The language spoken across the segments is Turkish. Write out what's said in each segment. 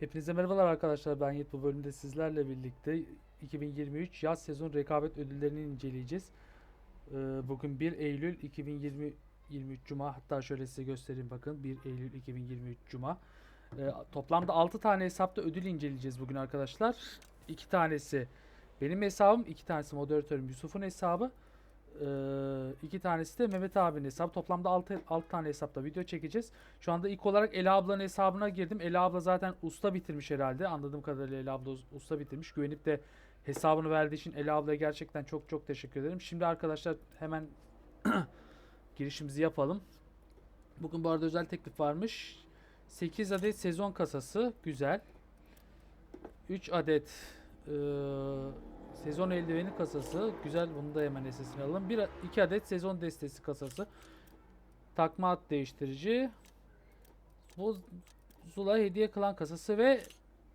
Hepinize merhabalar arkadaşlar. Ben Yiğit bu bölümde sizlerle birlikte 2023 yaz sezon rekabet ödüllerini inceleyeceğiz. Ee, Bugün 1 Eylül 2020 23 Cuma hatta şöyle size göstereyim bakın 1 Eylül 2023 Cuma. Ee, Toplamda 6 tane hesapta ödül inceleyeceğiz bugün arkadaşlar. 2 tanesi benim hesabım, 2 tanesi moderatörüm Yusuf'un hesabı. Ee, iki tanesi de Mehmet abinin hesabı. Toplamda 6, 6 tane hesapta video çekeceğiz. Şu anda ilk olarak Ela ablanın hesabına girdim. Ela abla zaten usta bitirmiş herhalde. Anladığım kadarıyla Ela abla us- usta bitirmiş. Güvenip de hesabını verdiği için Ela ablaya gerçekten çok çok teşekkür ederim. Şimdi arkadaşlar hemen girişimizi yapalım. Bugün bu arada özel teklif varmış. 8 adet sezon kasası. Güzel. 3 adet eee, sezon eldiveni kasası. Güzel. Bunu da hemen sesini alalım. 1 2 adet sezon destesi kasası. Takma at değiştirici. Bu Zula hediye kılan kasası ve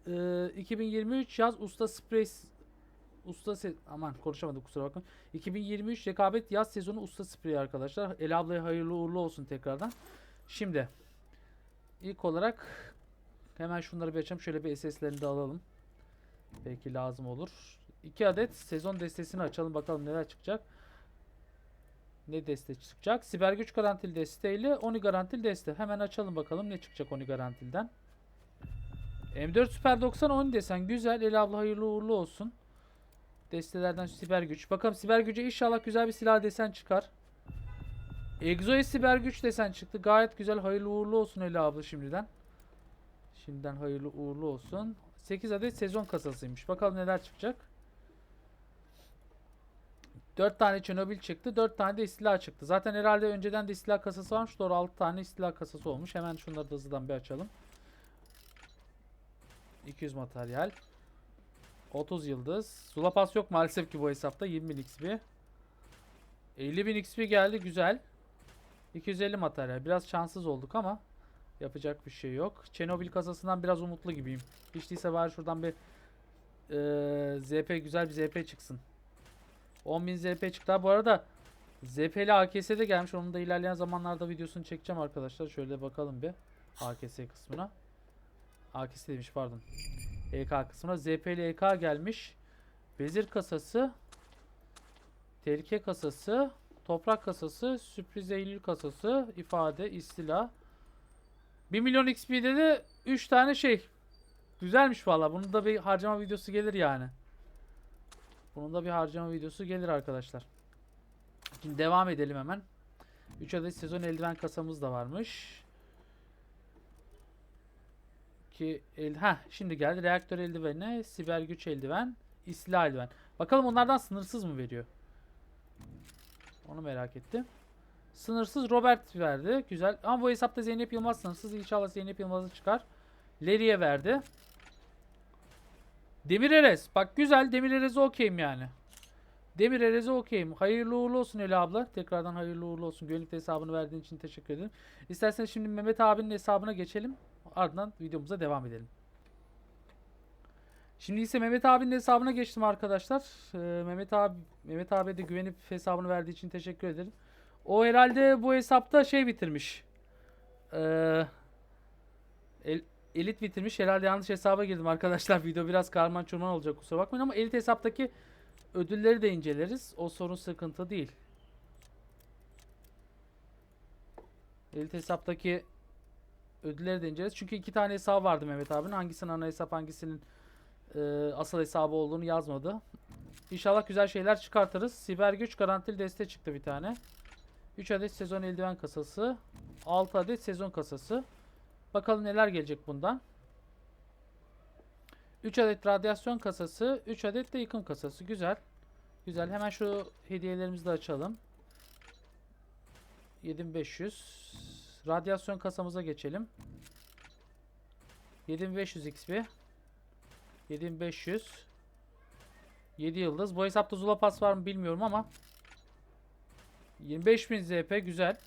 eee, 2023 yaz usta sprey usta se- aman konuşamadım kusura bakmayın. 2023 rekabet yaz sezonu usta spreyi arkadaşlar. El ablaya hayırlı uğurlu olsun tekrardan. Şimdi ilk olarak hemen şunları bir açalım. Şöyle bir SS'lerini de alalım. Belki lazım olur. 2 adet sezon destesini açalım bakalım neler çıkacak. Ne deste çıkacak? Siber güç garantili deste ile Oni garantili deste. Hemen açalım bakalım ne çıkacak Oni garantilden. M4 Super 90 Oni desen güzel. El abla hayırlı uğurlu olsun. Destelerden siber güç. Bakalım siber güce inşallah güzel bir silah desen çıkar. Exo'ya siber güç desen çıktı. Gayet güzel. Hayırlı uğurlu olsun Ela abla şimdiden. Şimdiden hayırlı uğurlu olsun. 8 adet sezon kasasıymış. Bakalım neler çıkacak. 4 tane Chernobyl çıktı. 4 tane de istila çıktı. Zaten herhalde önceden de istila kasası varmış. Doğru 6 tane istila kasası olmuş. Hemen şunları da hızlıdan bir açalım. 200 materyal. 30 yıldız. Sulapas yok maalesef ki bu hesapta. 20.000 XP. 50.000 XP geldi. Güzel. 250 materyal. Biraz şanssız olduk ama yapacak bir şey yok. Chernobyl kasasından biraz umutlu gibiyim. Hiç değilse bari şuradan bir eee, ZP güzel bir ZP çıksın. 10.000 ZP çıktı. Ha, bu arada ZP'li AKS de gelmiş. Onun da ilerleyen zamanlarda videosunu çekeceğim arkadaşlar. Şöyle bakalım bir AKS kısmına. AKS demiş pardon. EK kısmına. ZP'li EK gelmiş. Vezir kasası. Tehlike kasası. Toprak kasası. Sürpriz Eylül kasası. ifade, istila. 1 milyon XP'de de 3 tane şey. Güzelmiş valla. Bunun da bir harcama videosu gelir yani. Bunun da bir harcama videosu gelir arkadaşlar. Şimdi devam edelim hemen. 3 adet sezon eldiven kasamız da varmış. Ki el ha şimdi geldi reaktör eldiveni, siber güç eldiven, istila eldiven. Bakalım onlardan sınırsız mı veriyor? Onu merak ettim. Sınırsız Robert verdi. Güzel. Ama bu hesapta Zeynep Yılmaz sınırsız. İnşallah Zeynep Yılmaz'ı çıkar. Leri'ye verdi. Demir Erez. Bak güzel. Demir Erez'e okeyim yani. Demir Erez'e okeyim. Hayırlı uğurlu olsun Ela abla. Tekrardan hayırlı uğurlu olsun. Gönüllü hesabını verdiğin için teşekkür ederim. İsterseniz şimdi Mehmet abinin hesabına geçelim. Ardından videomuza devam edelim. Şimdi ise Mehmet abinin hesabına geçtim arkadaşlar. Ee, Mehmet abi Mehmet abiye de güvenip hesabını verdiği için teşekkür ederim. O herhalde bu hesapta şey bitirmiş. Ee, el- elit bitirmiş. Herhalde yanlış hesaba girdim arkadaşlar. Video biraz karman çorman olacak kusura bakmayın ama elit hesaptaki ödülleri de inceleriz. O sorun sıkıntı değil. Elit hesaptaki ödülleri de inceleriz. Çünkü iki tane hesabı vardı Mehmet abinin. Hangisinin ana hesap hangisinin e, asıl hesabı olduğunu yazmadı. İnşallah güzel şeyler çıkartırız. Siber güç garantili deste çıktı bir tane. 3 adet sezon eldiven kasası. 6 adet sezon kasası. Bakalım neler gelecek bundan. 3 adet radyasyon kasası. 3 adet de yıkım kasası. Güzel. Güzel. Hemen şu hediyelerimizi de açalım. 7500. Radyasyon kasamıza geçelim. 7500 XP. 7500. 7 yıldız. Bu hesapta Zula Pass var mı bilmiyorum ama 25000 ZP güzel.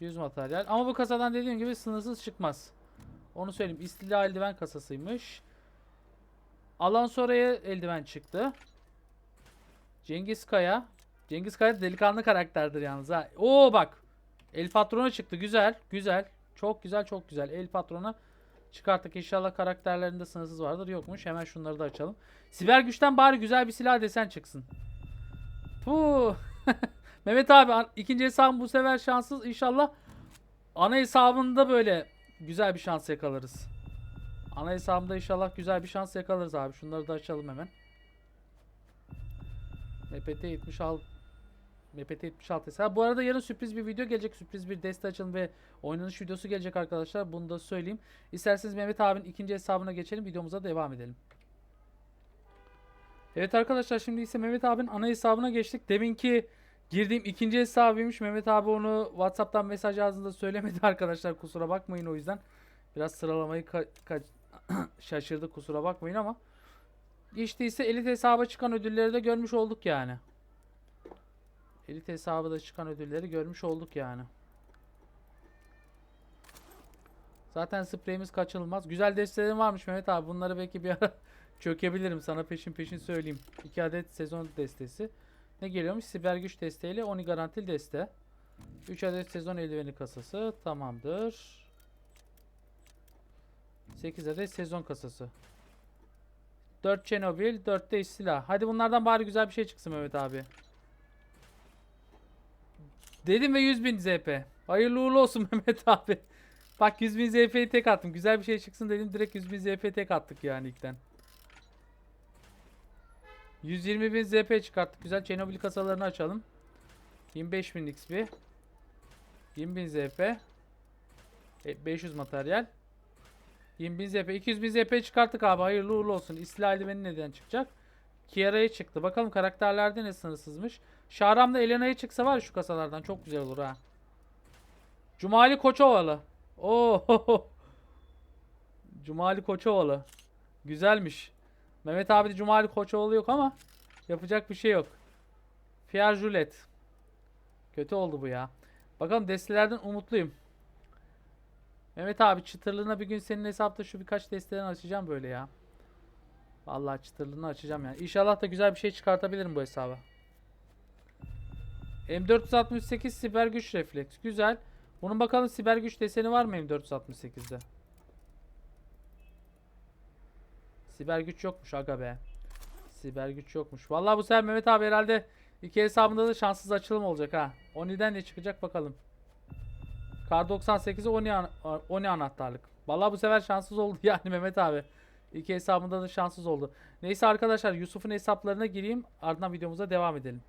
100 materyal. Ama bu kasadan dediğim gibi sınırsız çıkmaz. Onu söyleyeyim. İstila eldiven kasasıymış. Alan sonraya eldiven çıktı. Cengiz Kaya. Cengiz Kaya delikanlı karakterdir yalnız ha. Oo bak. El patrona çıktı. Güzel. Güzel. Çok güzel çok güzel. El patrona Çıkarttık. İnşallah karakterlerinde sınırsız vardır. Yokmuş. Hemen şunları da açalım. Siber güçten bari güzel bir silah desen çıksın. Puh. Mehmet abi ikinci hesabım bu sefer şanssız. İnşallah ana hesabında böyle güzel bir şans yakalarız. Ana hesabımda inşallah güzel bir şans yakalarız abi. Şunları da açalım hemen. MPT 76 MPT 76 hesabı. Bu arada yarın sürpriz bir video gelecek. Sürpriz bir deste açılım ve oynanış videosu gelecek arkadaşlar. Bunu da söyleyeyim. İsterseniz Mehmet abinin ikinci hesabına geçelim. Videomuza devam edelim. Evet arkadaşlar şimdi ise Mehmet abinin ana hesabına geçtik. Deminki girdiğim ikinci hesabıymış. Mehmet abi onu WhatsApp'tan mesaj yazdığında söylemedi arkadaşlar. Kusura bakmayın o yüzden. Biraz sıralamayı ka- ka- şaşırdı kusura bakmayın ama. İse elit hesaba çıkan ödülleri de görmüş olduk yani. Elit hesabı da çıkan ödülleri görmüş olduk yani. Zaten spreyimiz kaçınılmaz. Güzel destelerim varmış Mehmet abi. Bunları belki bir ara çökebilirim. Sana peşin peşin söyleyeyim. 2 adet sezon destesi. Ne geliyormuş? Siber güç desteğiyle Oni garantili deste. 3 adet sezon eldiveni kasası. Tamamdır. 8 adet sezon kasası. 4 Chernobyl, 4 de silah. Hadi bunlardan bari güzel bir şey çıksın Mehmet abi. Dedim ve 100.000 ZP. Hayırlı uğurlu olsun Mehmet abi. Bak 100.000 ZP'yi tek attım. Güzel bir şey çıksın dedim. Direkt 100.000 ZP tek attık yani ilkten. 120.000 ZP çıkarttık. Güzel Chernobyl kasalarını açalım. 25.000 XP. 20.000 ZP. E, 500 materyal. 20.000 ZP. 200.000 ZP çıkarttık abi. Hayırlı uğurlu olsun. İslah eldiveni neden çıkacak? Kiara'ya çıktı. Bakalım karakterlerde ne sınırsızmış. Şahram'da Elena'ya çıksa var şu kasalardan çok güzel olur ha. Cumali Koçovalı. Oo. Cumali Koçovalı. Güzelmiş. Mehmet abi de Cumali Koçovalı yok ama yapacak bir şey yok. Pierre Julet. Kötü oldu bu ya. Bakalım destelerden umutluyum. Mehmet abi çıtırlığına bir gün senin hesapta şu birkaç desteden açacağım böyle ya. Vallahi çıtırlığını açacağım yani. İnşallah da güzel bir şey çıkartabilirim bu hesaba. M468 siber güç refleks. Güzel. Bunun bakalım siber güç deseni var mı M468'de? Siber güç yokmuş aga be. Siber güç yokmuş. Vallahi bu sefer Mehmet abi herhalde iki hesabında da şanssız açılım olacak ha. Oni'den ne çıkacak bakalım. Kar 98'e Oni, an- Oni anahtarlık. Vallahi bu sefer şanssız oldu yani Mehmet abi. İki hesabında da şanssız oldu. Neyse arkadaşlar Yusuf'un hesaplarına gireyim. Ardından videomuza devam edelim.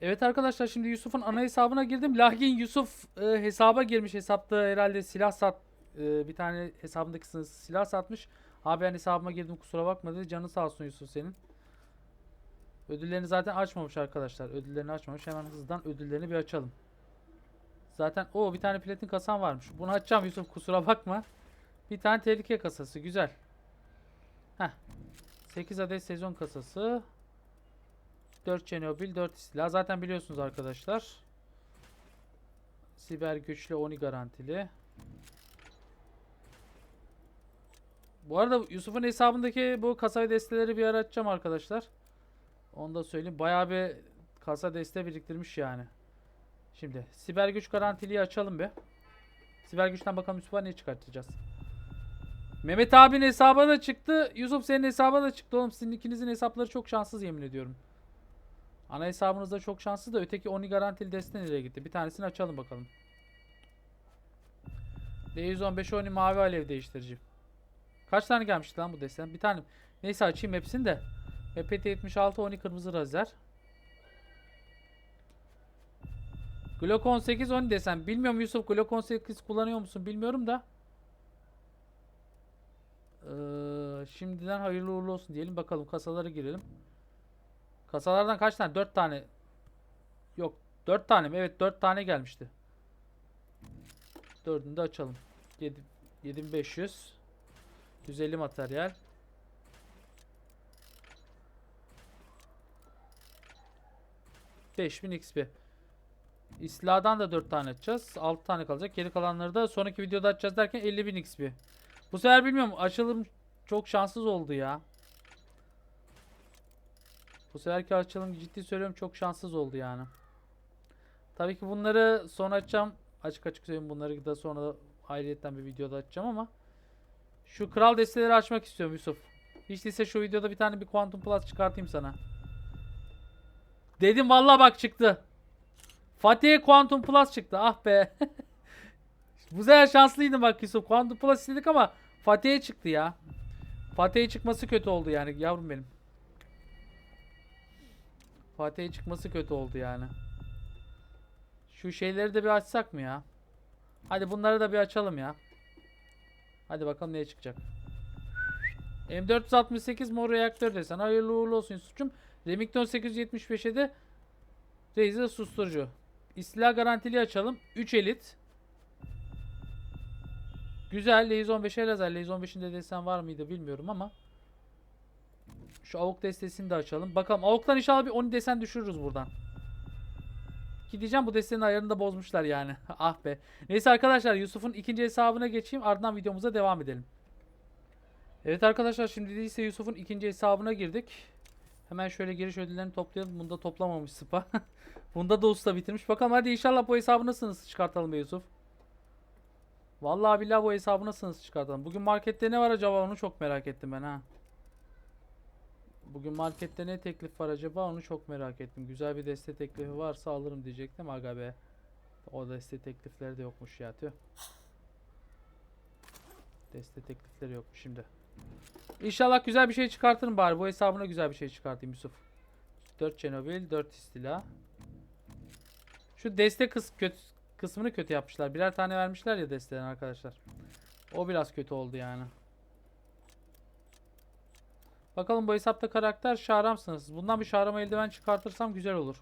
Evet arkadaşlar şimdi Yusuf'un ana hesabına girdim. Lakin Yusuf e, hesaba girmiş. Hesapta herhalde silah sat e, bir tane hesabındaki silah satmış. Abi ben hesabıma girdim kusura bakma dedi. Canı sağ olsun Yusuf senin. Ödüllerini zaten açmamış arkadaşlar. Ödüllerini açmamış. Hemen hızlıdan ödüllerini bir açalım. Zaten o bir tane platin kasan varmış. Bunu açacağım Yusuf kusura bakma. Bir tane tehlike kasası güzel. Heh. 8 adet sezon kasası. 4 Chernobyl, 4 silah. Zaten biliyorsunuz arkadaşlar. Siber güçlü Oni garantili. Bu arada Yusuf'un hesabındaki bu kasa desteleri bir açacağım arkadaşlar. Onu da söyleyeyim. Bayağı bir kasa deste biriktirmiş yani. Şimdi siber güç garantiliyi açalım bir. Siber güçten bakalım Yusuf'a ne çıkartacağız. Mehmet abinin hesabına da çıktı. Yusuf senin hesabına da çıktı oğlum. Sizin ikinizin hesapları çok şanssız yemin ediyorum. Ana hesabınızda çok şanslı da öteki Oni garantili deste nereye gitti? Bir tanesini açalım bakalım. D115 Oni mavi alev değiştirici. Kaç tane gelmişti lan bu desten? Bir tane. Neyse açayım hepsini de. MPT 76 Oni kırmızı lazer. Glock 18 Oni desen. Bilmiyorum Yusuf Glock 18 kullanıyor musun bilmiyorum da. Ee, şimdiden hayırlı uğurlu olsun diyelim. Bakalım kasalara girelim. Kasalardan kaç tane? 4 tane. Yok. 4 tane mi? Evet 4 tane gelmişti. Dördünü de açalım. 7, 7500. 150 materyal. ...5000 XP. İsla'dan da 4 tane açacağız. 6 tane kalacak. Geri kalanları da sonraki videoda açacağız derken 50.000 XP. Bu sefer bilmiyorum açılım çok şanssız oldu ya. Bu seferki açılım ciddi söylüyorum çok şanssız oldu yani. Tabii ki bunları sonra açacağım Açık açık söyleyeyim bunları da sonra ayrıyetten bir videoda açacağım ama şu kral desteleri açmak istiyorum Yusuf. Hiç değilse şu videoda bir tane bir Quantum Plus çıkartayım sana. Dedim vallahi bak çıktı. Fatih'e Quantum Plus çıktı. Ah be. Bu sefer şanslıydım bak Yusuf. Quantum Plus istedik ama Fatih'e çıktı ya. Fatih'e çıkması kötü oldu yani yavrum benim. Fatih'e çıkması kötü oldu yani. Şu şeyleri de bir açsak mı ya? Hadi bunları da bir açalım ya. Hadi bakalım neye çıkacak. M468 mor reaktör desen. Hayırlı uğurlu olsun Yusuf'cum. Remington 875'e de Razer susturucu. İstila garantili açalım. 3 elit. Güzel. Laser 15'e lazer. Laser 15'in de desen var mıydı bilmiyorum ama. Şu avuk destesini de açalım. Bakalım avuktan inşallah bir 10 desen düşürürüz buradan. Gideceğim bu destenin ayarını da bozmuşlar yani. ah be. Neyse arkadaşlar Yusuf'un ikinci hesabına geçeyim. Ardından videomuza devam edelim. Evet arkadaşlar şimdi değilse Yusuf'un ikinci hesabına girdik. Hemen şöyle giriş ödüllerini toplayalım. Bunda toplamamış Spa. Bunda da usta bitirmiş. Bakalım hadi inşallah bu hesabı nasıl çıkartalım Yusuf. Vallahi billahi bu hesabı nasıl çıkartalım. Bugün markette ne var acaba onu çok merak ettim ben ha. Bugün markette ne teklif var acaba onu çok merak ettim. Güzel bir deste teklifi varsa alırım diyecektim aga be. O deste teklifleri de yokmuş ya tüh. Deste teklifleri yokmuş şimdi. İnşallah güzel bir şey çıkartırım bari. Bu hesabına güzel bir şey çıkartayım Yusuf. 4 Chernobyl, 4 istila. Şu deste kıs kötü kısmını kötü yapmışlar. Birer tane vermişler ya desteden arkadaşlar. O biraz kötü oldu yani. Bakalım bu hesapta karakter Şahramsınız. Bundan bir Şahram eldiven çıkartırsam güzel olur.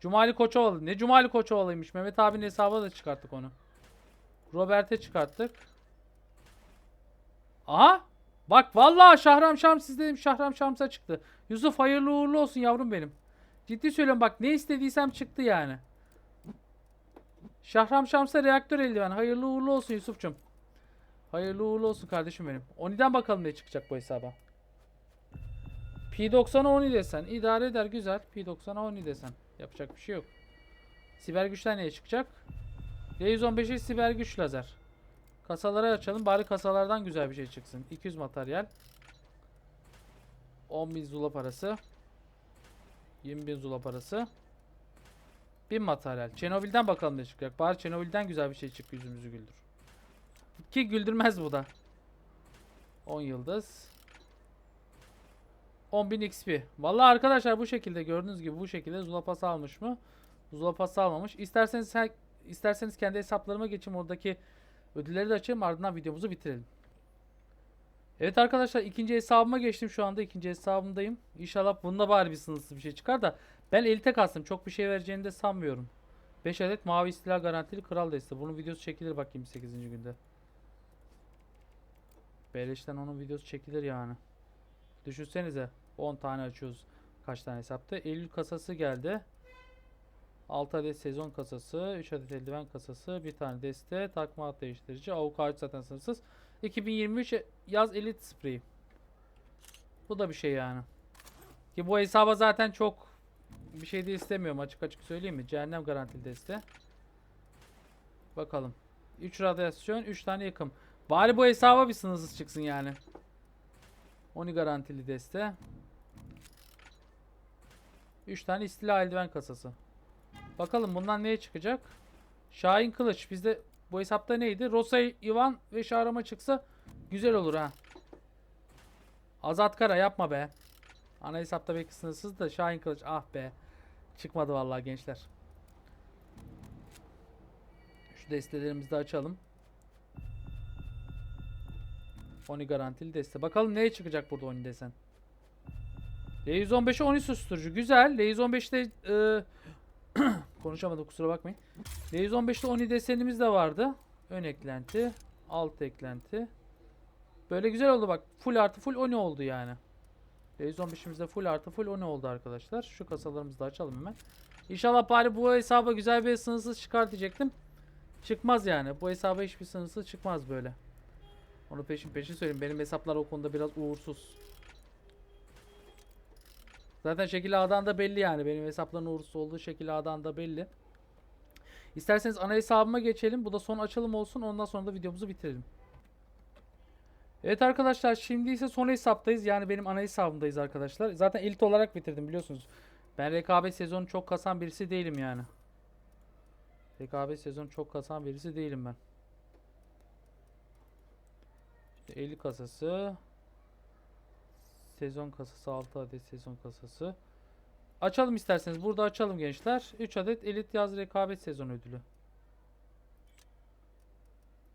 Cumali Koçovalı. Ne Cumali Koçovalı'ymış. Mehmet abinin hesabına da çıkarttık onu. Robert'e çıkarttık. Aha. Bak vallahi Şahram Şams dedim Şahram Şams'a çıktı. Yusuf hayırlı uğurlu olsun yavrum benim. Ciddi söylüyorum bak ne istediysem çıktı yani. Şahram Şams'a reaktör eldiven. Hayırlı uğurlu olsun Yusuf'cum. Hayırlı uğurlu olsun kardeşim benim. Oni'den bakalım ne çıkacak bu hesaba. P90'a Oni desen. idare eder güzel. P90'a Oni desen. Yapacak bir şey yok. Siber güçten ne çıkacak? R115'e siber güç lazer. Kasaları açalım. Bari kasalardan güzel bir şey çıksın. 200 materyal. 10.000 zula parası. 20.000 zula parası. 1000 materyal. Çernobil'den bakalım ne çıkacak. Bari Çernobil'den güzel bir şey çık yüzümüzü güldür. Ki güldürmez bu da. 10 yıldız. 10.000 XP. Vallahi arkadaşlar bu şekilde gördüğünüz gibi bu şekilde Zula Pass almış mı? Zula Pass almamış. İsterseniz her, isterseniz kendi hesaplarıma geçin oradaki ödülleri de açayım ardından videomuzu bitirelim. Evet arkadaşlar ikinci hesabıma geçtim şu anda ikinci hesabımdayım. İnşallah bunda bari bir sınırsız bir şey çıkar da ben elite kastım çok bir şey vereceğini de sanmıyorum. 5 adet mavi istila garantili kral deste. Bunun videosu çekilir bakayım 8. günde. Beleşten onun videosu çekilir yani. Düşünsenize 10 tane açıyoruz. Kaç tane hesapta? Eylül kasası geldi. 6 adet sezon kasası, 3 adet eldiven kasası, bir tane deste, takma at değiştirici, avukat zaten sınırsız. 2023 yaz elit spreyi. Bu da bir şey yani. Ki bu hesaba zaten çok bir şey de istemiyorum açık açık söyleyeyim mi? Cehennem garantili deste. Bakalım. 3 radyasyon, 3 tane yakım. Bari bu hesaba bir sınırsız çıksın yani. Oni garantili deste. 3 tane istila eldiven kasası. Bakalım bundan neye çıkacak? Şahin Kılıç. Bizde bu hesapta neydi? Rosay, Ivan ve Şahrama çıksa güzel olur ha. Azat Kara yapma be. Ana hesapta belki sınırsız da Şahin Kılıç ah be. Çıkmadı vallahi gençler. Şu destelerimizi de açalım. Oni garantili deste. Bakalım neye çıkacak burada Oni desen. L115'e Oni susturucu. Güzel. L115'te e, konuşamadım kusura bakmayın. L115'te Oni desenimiz de vardı. Ön eklenti. Alt eklenti. Böyle güzel oldu bak. Full artı full Oni oldu yani. L115'imizde full artı full Oni oldu arkadaşlar. Şu kasalarımızı da açalım hemen. İnşallah bari bu hesaba güzel bir sınırsız çıkar diyecektim. Çıkmaz yani. Bu hesaba hiçbir sınırsız çıkmaz böyle. Onu peşin peşin söyleyeyim. Benim hesaplar o konuda biraz uğursuz. Zaten şekil A'dan da belli yani. Benim hesapların uğursuz olduğu şekil A'dan da belli. İsterseniz ana hesabıma geçelim. Bu da son açılım olsun. Ondan sonra da videomuzu bitirelim. Evet arkadaşlar şimdi ise son hesaptayız. Yani benim ana hesabımdayız arkadaşlar. Zaten elit olarak bitirdim biliyorsunuz. Ben rekabet sezonu çok kasan birisi değilim yani. Rekabet sezonu çok kasan birisi değilim ben. 50 kasası. Sezon kasası 6 adet sezon kasası. Açalım isterseniz. Burada açalım gençler. 3 adet elit yaz rekabet sezon ödülü.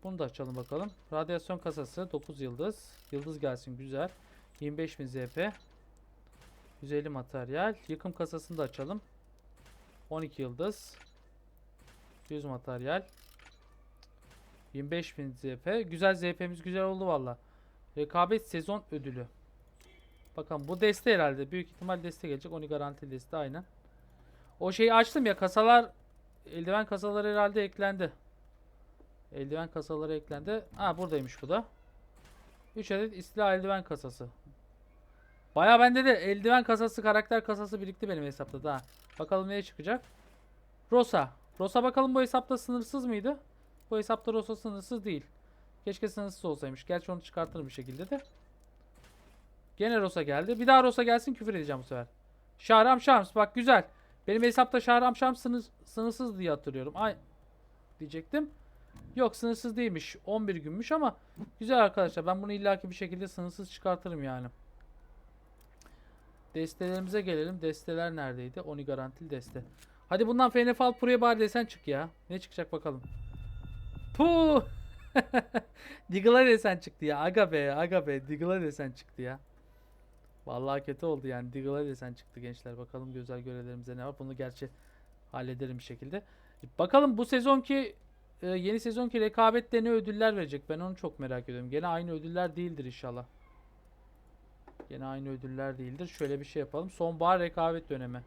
Bunu da açalım bakalım. Radyasyon kasası 9 yıldız. Yıldız gelsin güzel. 25.000 ZP. 150 materyal. Yıkım kasasını da açalım. 12 yıldız. 100 materyal. 25.000 ZP. Güzel ZP'miz güzel oldu valla. Rekabet sezon ödülü. Bakalım bu deste herhalde. Büyük ihtimal deste gelecek. Onu garanti deste aynen. O şeyi açtım ya kasalar eldiven kasaları herhalde eklendi. Eldiven kasaları eklendi. Ha buradaymış bu da. 3 adet istila eldiven kasası. Baya bende de eldiven kasası, karakter kasası birikti benim hesapta da. Bakalım neye çıkacak. Rosa. Rosa bakalım bu hesapta sınırsız mıydı? Bu hesapta Rosa sınırsız değil. Keşke sınırsız olsaymış. Gerçi onu çıkartırım bir şekilde de. Gene Rosa geldi. Bir daha Rosa gelsin küfür edeceğim bu sefer. Şahram Şams bak güzel. Benim hesapta Şahram Şams sınır, sınırsız diye hatırlıyorum. Ay diyecektim. Yok sınırsız değilmiş. 11 günmüş ama güzel arkadaşlar. Ben bunu illaki bir şekilde sınırsız çıkartırım yani. Destelerimize gelelim. Desteler neredeydi? Oni garantili deste. Hadi bundan FNFL Pro'ya bari desen çık ya. Ne çıkacak bakalım. Puh. Diggle'a desen çıktı ya. Aga be aga be. Diggle'a desen çıktı ya. Vallahi kötü oldu yani. Diggle'a desen çıktı gençler. Bakalım güzel görevlerimize ne var. Bunu gerçi hallederim bir şekilde. Bakalım bu sezonki e, yeni sezonki rekabette ne ödüller verecek? Ben onu çok merak ediyorum. Gene aynı ödüller değildir inşallah. Gene aynı ödüller değildir. Şöyle bir şey yapalım. Sonbahar rekabet dönemi.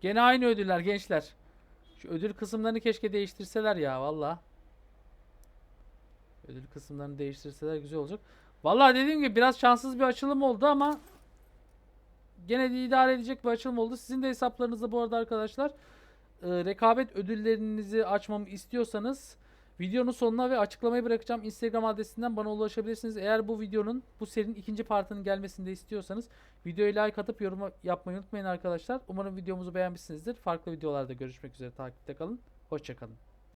Gene aynı ödüller gençler. Şu ödül kısımlarını keşke değiştirseler ya valla. Ödül kısımlarını değiştirseler güzel olacak. Valla dediğim gibi biraz şanssız bir açılım oldu ama gene de idare edecek bir açılım oldu. Sizin de hesaplarınızda bu arada arkadaşlar e, rekabet ödüllerinizi açmamı istiyorsanız videonun sonuna ve açıklamayı bırakacağım Instagram adresinden bana ulaşabilirsiniz. Eğer bu videonun bu serinin ikinci partının gelmesini de istiyorsanız videoyu like atıp yorum yapmayı unutmayın arkadaşlar. Umarım videomuzu beğenmişsinizdir. Farklı videolarda görüşmek üzere takipte kalın. Hoşçakalın.